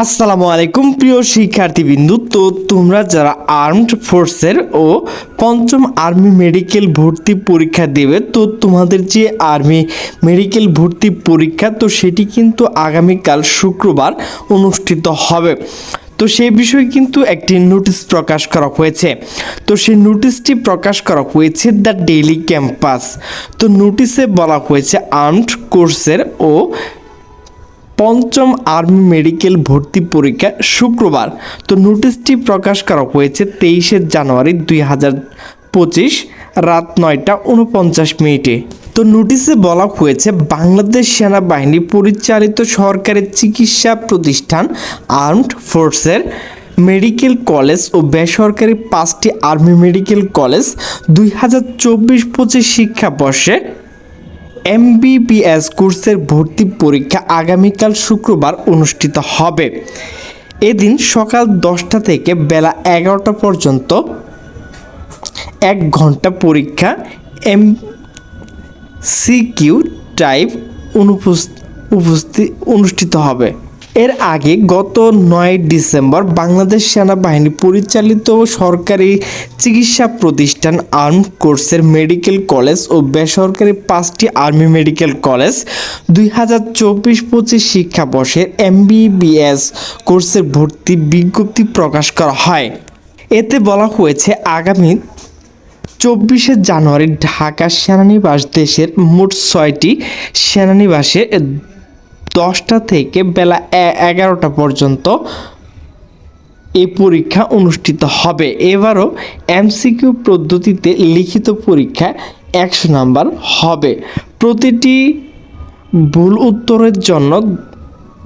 আসসালামু আলাইকুম, প্রিয় শিক্ষার্থীবৃন্দু। তো তোমরা যারা আর্মড ফোর্সের ও পঞ্চম আর্মি মেডিকেল ভর্তি পরীক্ষা দেবে, তো তোমাদের যে আর্মি মেডিকেল ভর্তি পরীক্ষা, তো সেটি কিন্তু আগামীকাল শুক্রবার অনুষ্ঠিত হবে। তো সেই বিষয়ে কিন্তু একটি নোটিশ প্রকাশ করা হয়েছে। তো সেই নোটিশটি প্রকাশ করা হয়েছে দ্য ডেইলি ক্যাম্পাস। তো নোটিশে বলা হয়েছে, আর্মড কোর্সের ও পঞ্চম আর্মি মেডিকেল ভর্তি পরীক্ষা শুক্রবার। তো নোটিশটি প্রকাশ করা হয়েছে তেইশে জানুয়ারি দুই হাজার পঁচিশ রাত নয়টা উনপঞ্চাশ মিনিটে। তো নোটিশে বলা হয়েছে, বাংলাদেশ সেনাবাহিনী পরিচালিত সরকারি চিকিৎসা প্রতিষ্ঠান আর্মড ফোর্সের মেডিকেল কলেজ ও বেসরকারি পাঁচটি আর্মি মেডিকেল কলেজ দুই হাজার চব্বিশ পঁচিশ শিক্ষাবর্ষে এমবিবিএস কোর্সের ভর্তি পরীক্ষা আগামীকাল শুক্রবার অনুষ্ঠিত হবে। এদিন সকাল দশটা থেকে বেলা এগারোটা পর্যন্ত এক ঘণ্টা পরীক্ষা এম সিকিউ টাইপ অনুপস্থিত অনুষ্ঠিত হবে। এর আগে গত নয় ডিসেম্বর বাংলাদেশ সেনাবাহিনী পরিচালিত সরকারি চিকিৎসা প্রতিষ্ঠান আর্ম কোর্সের মেডিকেল কলেজ ও বেসরকারি পাঁচটি আর্মি মেডিকেল কলেজ দুই হাজার চব্বিশ পঁচিশ শিক্ষাবর্ষের এমবিবিএস কোর্সের ভর্তি বিজ্ঞপ্তি প্রকাশ করা হয়। এতে বলা হয়েছে, আগামী চব্বিশে জানুয়ারি ঢাকা সেনানিবাস দেশের মোট ছয়টি সেনানিবাসে দশটা থেকে বেলা এগারোটা পর্যন্ত এই পরীক্ষা অনুষ্ঠিত হবে। এবারও এমসিকিউ পদ্ধতিতে লিখিত পরীক্ষা একশো নাম্বার হবে। প্রতিটি ভুল উত্তরের জন্য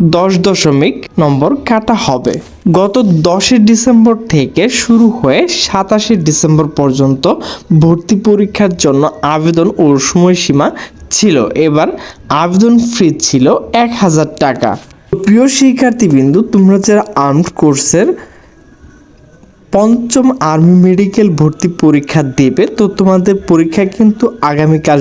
দশ দশমিক নম্বর কাটা হবে। গত দশই ডিসেম্বর থেকে শুরু হয়ে সাতাশে ডিসেম্বর পর্যন্ত ভর্তি পরীক্ষার জন্য আবেদন ও সময়সীমা ছিল। এবার আবেদন ফি ছিল এক হাজার টাকা। প্রিয় শিক্ষার্থীবৃন্দু, তোমরা যারা আর্মড কোর্সের পঞ্চম আর্মি মেডিকেল ভর্তি পরীক্ষা দেবে, তো তোমাদের পরীক্ষা কিন্তু আগামীকাল